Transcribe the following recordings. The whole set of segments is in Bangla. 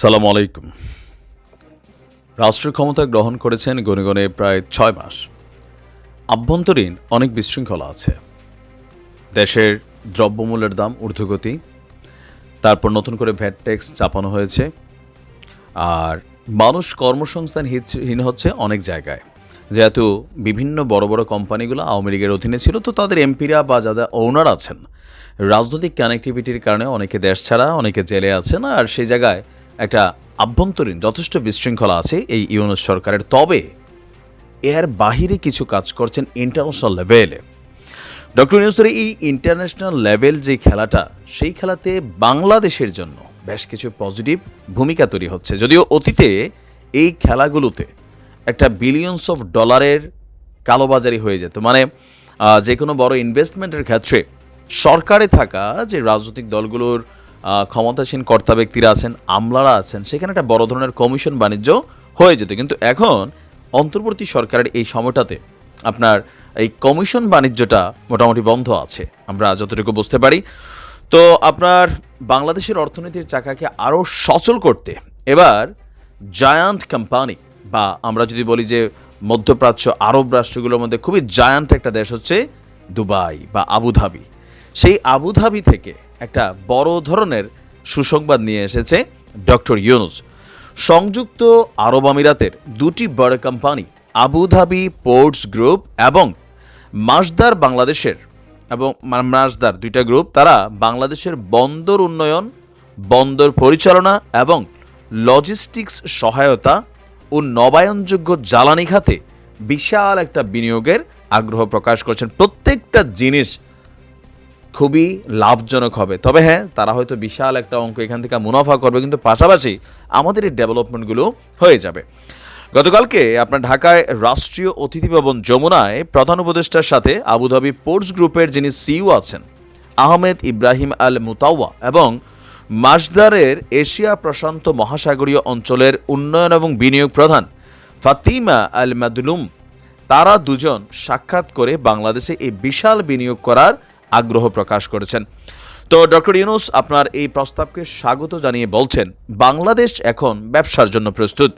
সালাম আলাইকুম। রাষ্ট্র ক্ষমতা গ্রহণ করেছেন গণে গণে প্রায় ছয় মাস। আভ্যন্তরীণ অনেক বিশৃঙ্খলা আছে। দেশের দ্রব্যমূল্যের দাম ঊর্ধ্বগতি, তারপর নতুন করে ভ্যাট ট্যাক্স চাপানো হয়েছে, আর মানুষ কর্মসংস্থান কর্মসংস্থানহীন হচ্ছে অনেক জায়গায়। যেহেতু বিভিন্ন বড় বড় কোম্পানিগুলো আওয়ামী লীগের অধীনে ছিল, তো তাদের এমপিরা বা যাদের ওনার আছেন, রাজনৈতিক কানেক্টিভিটির কারণে অনেকে দেশ ছাড়া, অনেকে জেলে আছেন, আর সেই জায়গায় একটা আভ্যন্তরীণ, যথেষ্ট বিশৃঙ্খলা আছে এই ইউনুস সরকারের। তবে এর বাহিরে কিছু কাজ করছেন ইন্টারন্যাশনাল লেভেলে ডক্টর ইউনুসের এই ইন্টারন্যাশনাল লেভেল যে খেলাটা, সেই খেলাতে বাংলাদেশের জন্য বেশ কিছু পজিটিভ ভূমিকা তৈরি হচ্ছে। যদিও অতীতে এই খেলাগুলোতে একটা বিলিয়নস অফ ডলারের কালোবাজারি হয়ে যেত। মানে যে কোনো বড় ইনভেস্টমেন্টের ক্ষেত্রে সরকারে থাকা যে রাজনৈতিক দলগুলোর ক্ষমতাসীন কর্তা ব্যক্তিরা আছেন, আমলারা আছেন, সেখানে একটা বড় ধরনের কমিশন বাণিজ্য হয়ে যেত। কিন্তু এখন অন্তর্বর্তী সরকারের এই সময়টাতে আপনার এই কমিশন বাণিজ্যটা মোটামুটি বন্ধ আছে, আমরা যতটুকু বুঝতে পারি। তো আপনার বাংলাদেশের অর্থনীতির চাকাকে আরও সচল করতে এবার জায়ান্ট কোম্পানি বা আমরা যদি বলি যে মধ্যপ্রাচ্য আরব রাষ্ট্রগুলোর মধ্যে খুবই জায়ান্ট একটা দেশ হচ্ছে দুবাই বা আবুধাবি। সেই আবুধাবি থেকে একটা বড় ধরনের সুসংবাদ নিয়ে এসেছে ডক্টর ইউনুস। সংযুক্ত আরব আমিরাতের দুটি বড় কোম্পানি, আবুধাবি পোর্টস গ্রুপ এবং মাসদার বাংলাদেশের এবং মাসদার দুইটা গ্রুপ, তারা বাংলাদেশের বন্দর উন্নয়ন, বন্দর পরিচালনা এবং লজিস্টিক্স সহায়তা ও নবায়নযোগ্য জ্বালানি খাতে বিশাল একটা বিনিয়োগের আগ্রহ প্রকাশ করছেন। প্রত্যেকটা জিনিস খুবই লাভজনক হবে। তবে হ্যাঁ তারা হয়তো বিশাল একটা অঙ্ক এখান থেকে মুনাফা করবে, কিন্তু পাশাপাশি আমাদের এই ডেভেলপমেন্টগুলো হয়ে যাবে। গতকালকে আপনার ঢাকায় রাষ্ট্রীয় অতিথি ভবন যমুনায় প্রধান উপদেষ্টার সাথে আবুধাবি পোর্টস গ্রুপের যিনি সিইও আছেন, আহমেদ ইব্রাহিম আল মুতাওয়া এবং মাসদারের এশিয়া প্রশান্ত মহাসাগরীয় অঞ্চলের উন্নয়ন এবং বিনিয়োগ প্রধান ফাতিমা আল মাদলুম তারা দুজন সাক্ষাৎ করে বাংলাদেশে এই বিশাল বিনিয়োগ করার আগ্রহ প্রকাশ করেছেন। তো ডক্টর ইউনুস আপনার এই প্রস্তাবকে স্বাগত জানিয়ে বলছেন, বাংলাদেশ এখন ব্যবসার জন্য প্রস্তুত।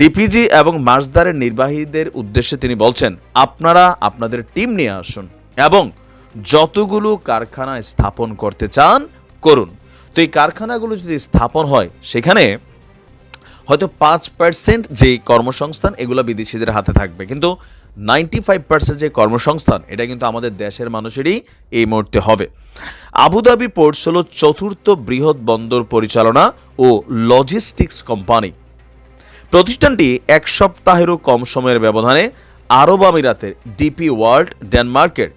ডিপিজি এবং মাসদারের নির্বাহীদের উদ্দেশ্যে তিনি বলছেন, আপনারা আপনাদের টিম নিয়ে আসুন এবং যতগুলো কারখানা স্থাপন করতে চান করুন। তো এই কারখানাগুলো যদি স্থাপন হয়, সেখানে হয়তো পাঁচ পার্সেন্ট যে কর্মসংস্থান এগুলো বিদেশিদের হাতে থাকবে। কিন্তু নাইনটি ফাইভ পার্সেন্ট যে কর্মসংস্থান, এটা কিন্তু আমাদের দেশের মানুষেরই এই মুহূর্তে হবে। আবুধাবি পোর্টস হল চতুর্থ বৃহৎ বন্দর পরিচালনা ও লজিস্টিক্স কোম্পানি প্রতিষ্ঠানটি এক সপ্তাহেরও কম সময়ের ব্যবধানে আরব আমিরাতের ডিপি ওয়ার্ল্ড ডেনমার্কের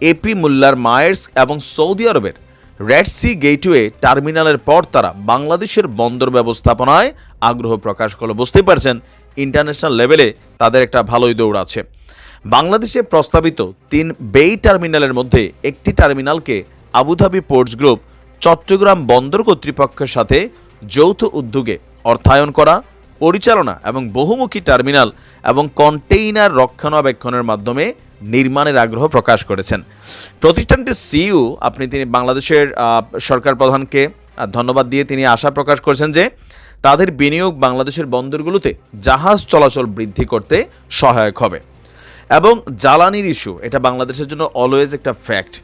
এপি মুল্লার মায়ার্স এবং সৌদি আরবের রেড সি গেটওয়ে টার্মিনালের পর তারা বাংলাদেশের বন্দর ব্যবস্থাপনায় আগ্রহ প্রকাশ করল। বুঝতেই পারছেন ইন্টারন্যাশনাল লেভেলে তাদের একটা ভালোই দৌড় আছে। বাংলাদেশে প্রস্তাবিত তিন বেই টার্মিনালের মধ্যে একটি টার্মিনালকে Abu Dhabi ports group Chattogram বন্দর কর্তৃপক্ষের সাথে যৌথ উদ্যোগে অর্থায়ন করা, পরিচালনা এবং বহুমুখী টার্মিনাল এবং কন্টেইনার রক্ষণাবেক্ষণের মাধ্যমে নির্মাণের আগ্রহ প্রকাশ করেছেন। প্রতিষ্ঠানটির সিইও আপনি তিনি বাংলাদেশের সরকার প্রধানকে ধন্যবাদ দিয়ে তিনি আশা প্রকাশ করেছেন যে তাদের বিনিয়োগ বাংলাদেশের বন্দরগুলোতে জাহাজ চলাচল বৃদ্ধি করতে সহায়ক হবে। এবং জ্বালানির ইস্যু, এটা বাংলাদেশের জন্য অলওয়েজ একটা ফ্যাক্ট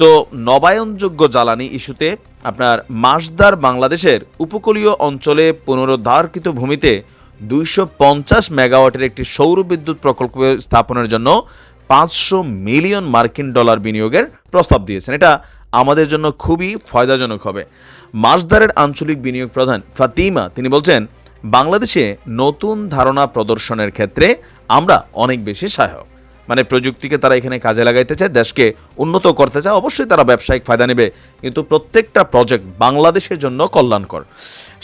তো নবায়নযোগ্য জ্বালানি ইস্যুতে আপনার মাসদার বাংলাদেশের উপকূলীয় অঞ্চলে পুনরুদ্ধারকৃত ভূমিতে দুইশো পঞ্চাশ মেগাওয়াটের একটি সৌর বিদ্যুৎ প্রকল্প স্থাপনের জন্য পাঁচশো মিলিয়ন মার্কিন ডলার বিনিয়োগের প্রস্তাব দিয়েছেন। এটা আমাদের জন্য খুবই ফয়দাজনক হবে। মাসদারের আঞ্চলিক বিনিয়োগ প্রধান ফাতিমা, তিনি বলছেন, বাংলাদেশে নতুন ধারণা প্রদর্শনের ক্ষেত্রে আমরা অনেক বেশি সহায়ক। মানে প্রযুক্তিকে তারা এখানে কাজে লাগাইতে চায়, দেশকে উন্নত করতে চায়, অবশ্যই তারা ব্যবসায়িক ফায়দা নেবে। কিন্তু প্রত্যেকটা প্রজেক্ট বাংলাদেশের জন্য কল্যাণকর।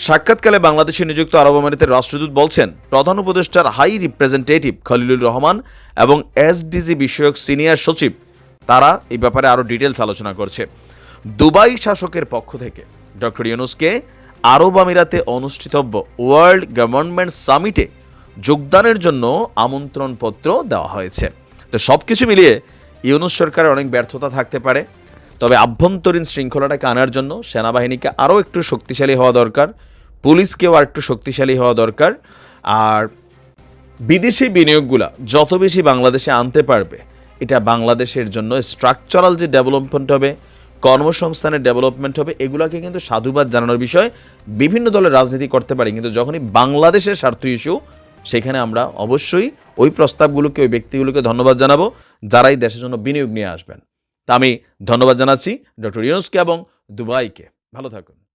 সাক্ষাৎকালে বাংলাদেশে নিযুক্ত আরব আমিরাতের রাষ্ট্রদূত বলছেন, প্রধান উপদেষ্টার হাই রিপ্রেজেন্টেটিভ খলিলুর রহমান এবং এসডিজি বিষয়ক সিনিয়র সচিব, তারা এই ব্যাপারে আরও ডিটেলস আলোচনা করছে। দুবাই শাসকের পক্ষ থেকে ডক্টর ইউনুসকে আরব আমিরাতে অনুষ্ঠিতব্য ওয়ার্ল্ড গভর্নমেন্ট সামিটে যোগদানের জন্য আমন্ত্রণপত্র দেওয়া হয়েছে। তো সব কিছু মিলিয়ে ইউনুস সরকারের অনেক ব্যর্থতা থাকতে পারে। তবে আভ্যন্তরীণ শৃঙ্খলাটাকে আনার জন্য, সেনাবাহিনীকে আরও একটু শক্তিশালী হওয়া দরকার, পুলিশকেও আর একটু শক্তিশালী হওয়া দরকার, আর বিদেশি বিনিয়োগগুলা যত বেশি বাংলাদেশে আনতে পারবে, এটা বাংলাদেশের জন্য স্ট্রাকচারাল যে ডেভেলপমেন্ট হবে, কর্মসংস্থানের ডেভেলপমেন্ট হবে, এগুলাকে কিন্তু সাধুবাদ জানানোর বিষয়। বিভিন্ন দলের রাজনীতি করতে পারে, কিন্তু যখনই বাংলাদেশের স্বার্থ ইস্যু সেখানে আমরা অবশ্যই ওই প্রস্তাবগুলোকে, ওই ব্যক্তিগুলোকে ধন্যবাদ জানাব, যারাই দেশের জন্য বিনিয়োগ নিয়ে আসবেন। তা আমি ধন্যবাদ জানাচ্ছি ডক্টর ইউনুসকে এবং দুবাইকে। ভালো থাকুন।